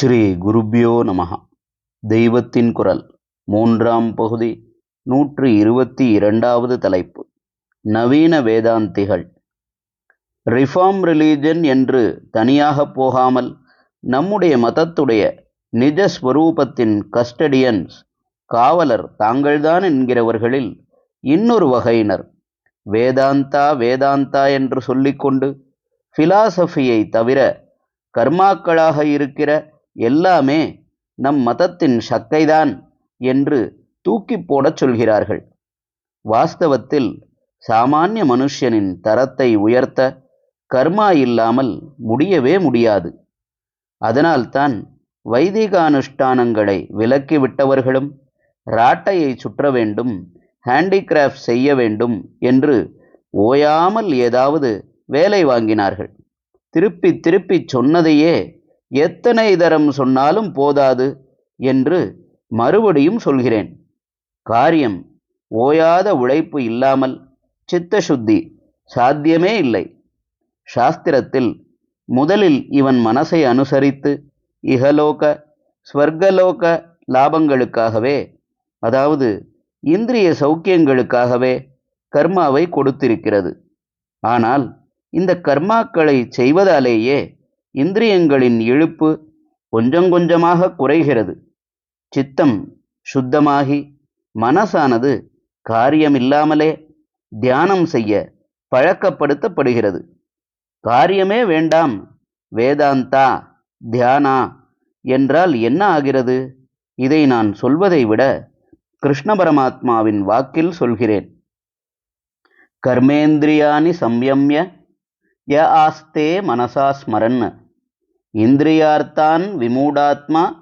ஸ்ரீ குருப்யோ நமஹ. தெய்வத்தின் குரல் மூன்றாம் பகுதி நூற்று இருபத்தி இரண்டாவது தலைப்பு. நவீன வேதாந்திகள். ரிஃபார்ம் ரிலீஜன் என்று தனியாக போகாமல் நம்முடைய மதத்துடைய நிஜஸ்வரூபத்தின் கஸ்டடியன்ஸ் காவலர் தாங்கள்தான் என்கிறவர்களில் இன்னொரு வகையினர். வேதாந்தா வேதாந்தா என்று சொல்லிக்கொண்டு ஃபிலாசபியை தவிர கர்மாக்களாக இருக்கிற எல்லாமே நம் மதத்தின் சக்கைதான் என்று தூக்கி போடச் சொல்கிறார்கள். வாஸ்தவத்தில் சாமானிய மனுஷனின் தரத்தை உயர்த்த கர்மா இல்லாமல் முடியவே முடியாது. அதனால்தான் வைதிக அனுஷ்டானங்களை விலக்கிவிட்டவர்களும் ராட்டையை சுற்ற வேண்டும் ஹேண்டிகிராஃப்ட் செய்ய வேண்டும் என்று ஓயாமல் ஏதாவது வேலை வாங்கினார்கள். திருப்பி திருப்பி சொன்னதையே எத்தனை தரம் சொன்னாலும் போதாது என்று மறுபடியும் சொல்கிறேன். காரியம் ஓயாத உழைப்பு இல்லாமல் சித்தசுத்தி சாத்தியமே இல்லை. சாஸ்திரத்தில் முதலில் இவன் மனசை அனுசரித்து இகலோக ஸ்வர்கலோக லாபங்களுக்காகவே அதாவது இந்திரிய சௌக்கியங்களுக்காகவே கர்மாவை கொடுத்திருக்கிறது. ஆனால் இந்த கர்மாக்களை செய்வதாலேயே இந்திரியங்களின் இழுப்பு கொஞ்சம் கொஞ்சமாக குறைகிறது. சித்தம் சுத்தமாகி மனசானது காரியமில்லாமலே தியானம் செய்ய பழக்கப்படுத்தப்படுகிறது. காரியமே வேண்டாம் வேதாந்தா தியானா என்றால் என்ன ஆகிறது? இதை நான் சொல்வதை விட கிருஷ்ண பரமாத்மாவின் வாக்கில் சொல்கிறேன். கர்மேந்திரியாணி சம்யம்ய ய ஆஸ்தே மனசா ஸ்மரன் இந்திரியார்த்தான் விமூடாத்மா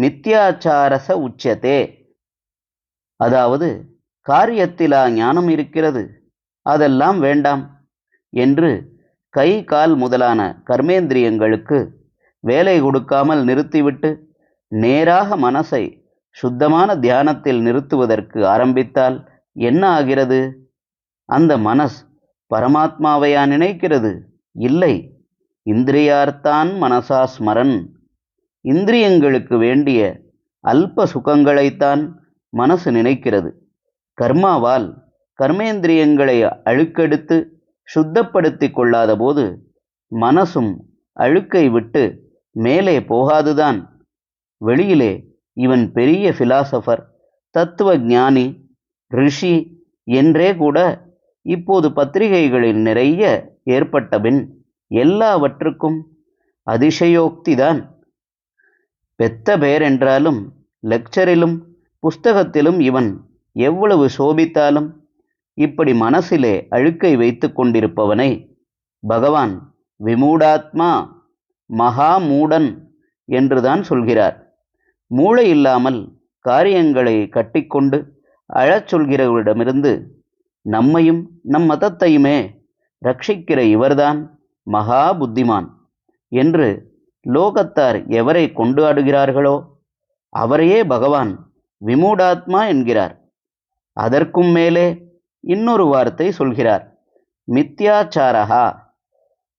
மித்யாச்சாரச உச்சதே. அதாவது காரியத்திலா ஞானம் இருக்கிறது. அதெல்லாம் வேண்டாம் என்று கை கால் முதலான கர்மேந்திரியங்களுக்கு வேலை கொடுக்காமல் நிறுத்திவிட்டு நேராக மனசை சுத்தமான தியானத்தில் நிறுத்துவதற்கு ஆரம்பித்தால் என்ன ஆகிறது? அந்த மனஸ் பரமாத்மாவையா நினைக்கிறது? இல்லை. இந்திரியார்த்தான் மனசா ஸ்மரன். இந்திரியங்களுக்கு வேண்டிய அல்ப சுகங்களைத்தான் மனசு நினைக்கிறது. கர்மாவால் கர்மேந்திரியங்களை அழுக்கெடுத்து சுத்தப்படுத்தி கொள்ளாத போது மனசும் அழுக்கை விட்டு மேலே போகாதுதான். வெளியிலே இவன் பெரிய பிலாசபர் தத்துவ ஞானி ரிஷி என்றே கூட இப்போது பத்திரிகைகளில் நிறைய ஏற்பட்டபின் எல்லாவற்றுக்கும் அதிசயோக்திதான். பெத்த பெயர் என்றாலும் லெக்சரிலும் புஸ்தகத்திலும் இவன் எவ்வளவு சோபித்தாலும் இப்படி மனசிலே அழுக்கை வைத்து கொண்டிருப்பவனை பகவான் விமூடாத்மா மகா மூடன் என்றுதான் சொல்கிறார். மூளை இல்லாமல் காரியங்களை கட்டிக்கொண்டு அழச் சொல்கிறவரிடமிருந்து நம்மையும் நம் மதத்தையுமே ரட்சிக்கிற இவர்தான் மகா புத்திமான் என்று லோகத்தார் எவரை கொண்டாடுகிறார்களோ அவரையே பகவான் விமூடாத்மா என்கிறார். அதற்கும் மேலே இன்னொரு வார்த்தை சொல்கிறார். மித்யாச்சாரகா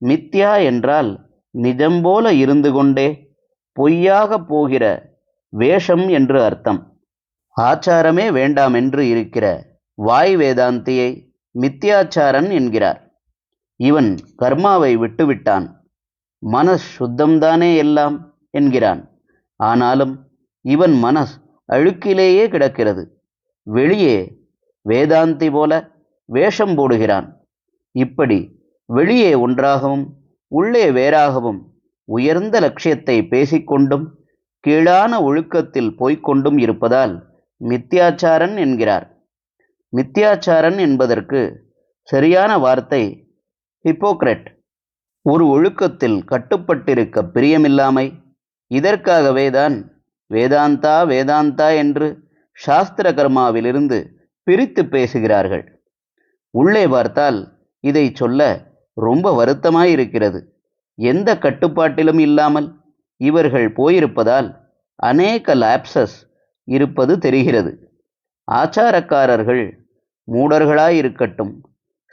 மித்யா என்றால் நிஜம்போல இருந்து கொண்டே பொய்யாக போகிற வேஷம் என்று அர்த்தம். ஆச்சாரமே வேண்டாம் என்று இருக்கிற வாய் வேதாந்தியை மித்யாச்சாரன் என்கிறார். இவன் கர்மாவை விட்டுவிட்டான். மனஸ் சுத்தம்தானே எல்லாம்? என்கிறான். ஆனாலும் இவன் மனஸ் அழுக்கிலேயே கிடக்கிறது. வெளியே வேதாந்தி போல வேஷம் போடுகிறான். இப்படி வெளியே ஒன்றாகவும் உள்ளே வேறாகவும் உயர்ந்த லட்சியத்தை பேசிக்கொண்டும் கீழான ஒழுக்கத்தில் போய்க்கொண்டும் இருப்பதால் மித்தியாச்சாரன் என்கிறார். மித்தியாச்சாரன் என்பதற்கு சரியான வார்த்தை ஹிப்போக்ரெட் ஒரு ஒழுக்கத்தில் கட்டுப்பட்டிருக்க பிரியமில்லாமை இதற்காகவே தான் வேதாந்தா வேதாந்தா என்று சாஸ்திர கர்மாவிலிருந்து பிரித்து பேசுகிறார்கள். உள்ளே பார்த்தால் இதை சொல்ல ரொம்ப வருத்தமாயிருக்கிறது. எந்த கட்டுப்பாட்டிலும் இல்லாமல் இவர்கள் போயிருப்பதால் அநேக லாப்சஸ் இருப்பது தெரிகிறது. ஆச்சாரக்காரர்கள் மூடர்களாயிருக்கட்டும்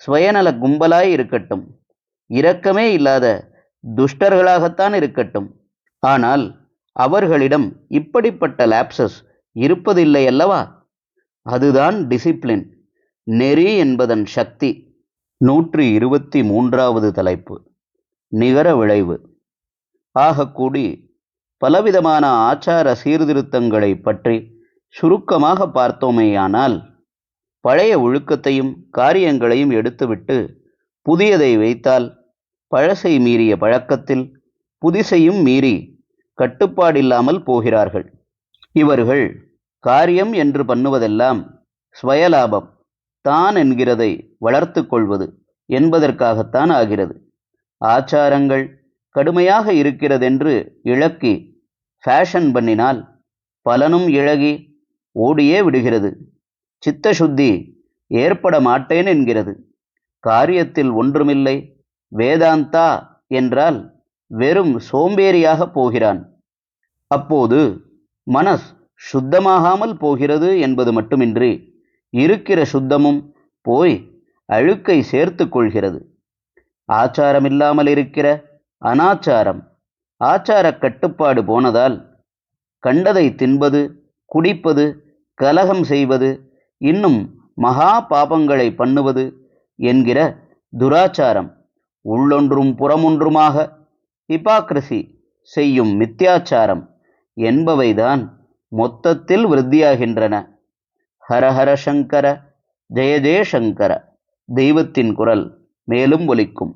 சுயநல கும்பலாய் இருக்கட்டும். இரக்கமே இல்லாத துஷ்டர்களாகத்தான் இருக்கட்டும். ஆனால் அவர்களிடம் இப்படிப்பட்ட லேப்சஸ் இருப்பதில்லை அல்லவா? அதுதான் டிசிப்ளின் நெறி என்பதன் சக்தி. நூற்றி இருபத்தி மூன்றாவது தலைப்பு. நிகர விளைவு. ஆகக்கூடி பலவிதமான ஆச்சார சீர்திருத்தங்களை பற்றி சுருக்கமாக பார்த்தோமேயானால் பழைய ஒழுக்கத்தையும் காரியங்களையும் எடுத்துவிட்டு புதியதை வைத்தால் பழசை மீறிய பழக்கத்தில் புதிசையும் மீறி கட்டுப்பாடில்லாமல் போகிறார்கள். இவர்கள் காரியம் என்று பண்ணுவதெல்லாம் ஸ்வயலாபம் தான் என்கிறதை வளர்த்து கொள்வது என்பதற்காகத்தான் ஆகிறது. ஆச்சாரங்கள் கடுமையாக இருக்கிறதென்று இழக்கி ஃபேஷன் பண்ணினால் பலனும் இழகி ஓடியே விடுகிறது. சித்தசுத்தி ஏற்பட மாட்டேன் என்கிறது. காரியத்தில் ஒன்றுமில்லை. வேதாந்தா என்றால் வெறும் சோம்பேறியாக போகிறான். அப்போது மனஸ் சுத்தமாகாமல் போகிறது என்பது மட்டுமின்றி இருக்கிற சுத்தமும் போய் அழுக்கை சேர்த்து கொள்கிறது. ஆச்சாரமில்லாமல் இருக்கிற அனாச்சாரம் ஆச்சார கட்டுப்பாடு போனதால் கண்டதை தின்பது குடிப்பது கலகம் செய்வது இன்னும் மகா பாபங்களை பண்ணுவது என்கிற துராச்சாரம் உள்ளொன்றும் புறமொன்றுமாக ஹிபாக்ரசி செய்யும் மித்தியாச்சாரம் என்பவைதான் மொத்தத்தில் விருத்தியாகின்றன. ஹரஹர சங்கர ஜெய ஜெயசங்கர தெய்வத்தின் குரல் மேலும் ஒலிக்கும்.